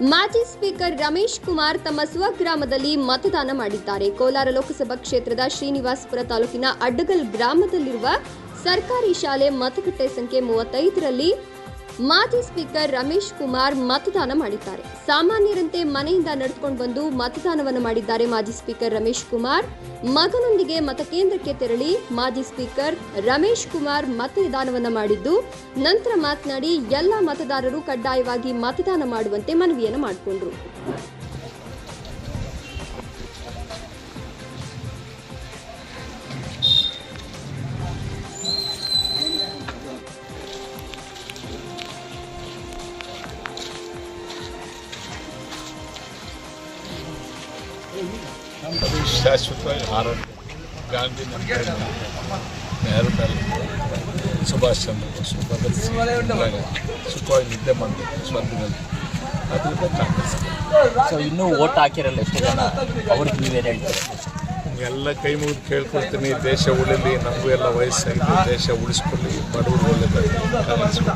ಮಾಜಿ ಸ್ಪೀಕರ್ ರಮೇಶ್ ಕುಮಾರ್ ತಮ್ಮ ಸ್ವಗ್ರಾಮದಲ್ಲಿ ಮತದಾನ ಮಾಡಿದ್ದಾರೆ. ಕೋಲಾರ ಲೋಕಸಭಾ ಕ್ಷೇತ್ರದ ಶ್ರೀನಿವಾಸಪುರ ತಾಲೂಕಿನ ಅಡ್ಡಗಲ್ ಗ್ರಾಮದಲ್ಲಿರುವ ಸರ್ಕಾರಿ ಶಾಲೆ ಮತಗಟ್ಟೆ ಸಂಖ್ಯೆ ಮೂವತ್ತೈದರಲ್ಲಿ ಮಾಜಿ ಸ್ಪೀಕರ್ ರಮೇಶ್ ಕುಮಾರ್ ಮತದಾನ ಮಾಡಿದ್ದಾರೆ. ಸಾಮಾನ್ಯರಂತೆ ಮನೆಯಿಂದ ನಡೆದುಕೊಂಡು ಬಂದು ಮತದಾನವನ್ನು ಮಾಡಿದ್ದಾರೆ ಮಾಜಿ ಸ್ಪೀಕರ್ ರಮೇಶ್ ಕುಮಾರ್. ಮಗನೊಂದಿಗೆ ಮತಕೇಂದ್ರಕ್ಕೆ ತೆರಳಿ ಮಾಜಿ ಸ್ಪೀಕರ್ ರಮೇಶ್ ಕುಮಾರ್ ಮತದಾನವನ್ನು ಮಾಡಿದ್ದು, ನಂತರ ಮಾತನಾಡಿ ಎಲ್ಲ ಮತದಾರರು ಕಡ್ಡಾಯವಾಗಿ ಮತದಾನ ಮಾಡುವಂತೆ ಮನವಿಯನ್ನು ಮಾಡಿಕೊಂಡ್ರು. ಅದು ಶಾಶ್ವತವಾಗಿ ಹಾರೋದು ಗಾಂಧಿ ನೆಹರು ಸುಭಾಷ್ ಚಂದ್ರ ಬೋಸ್ ಭಗತ್ ಸಿಂಗ್ ಸುಖವಾಗಿ ನಿದ್ದೆ ಮಾಡಬೇಕು ಸ್ವರ್ಗದಲ್ಲಿ ಅದರಿಂದ ಕಾಂಗ್ರೆಸ್ ಸೊ ಇನ್ನೂ ಓಟ್ ಹಾಕಿರಲ್ಲ ಎಷ್ಟು ಜನ ಅವ್ರಿಗೆ ನೀವೇನು ಎಲ್ಲ ಕೈ ಮುಗಿದು ಕೇಳ್ಕೊಳ್ತೀನಿ. ದೇಶ ಉಳಿಲಿ ನಮಗೂ ಎಲ್ಲ ವಯಸ್ಸಾಗಿದೆ. ದೇಶ ಉಳಿಸ್ಕೊಳ್ಳಿ. ಬಡವರು ಕಾಂಗ್ರೆಸ್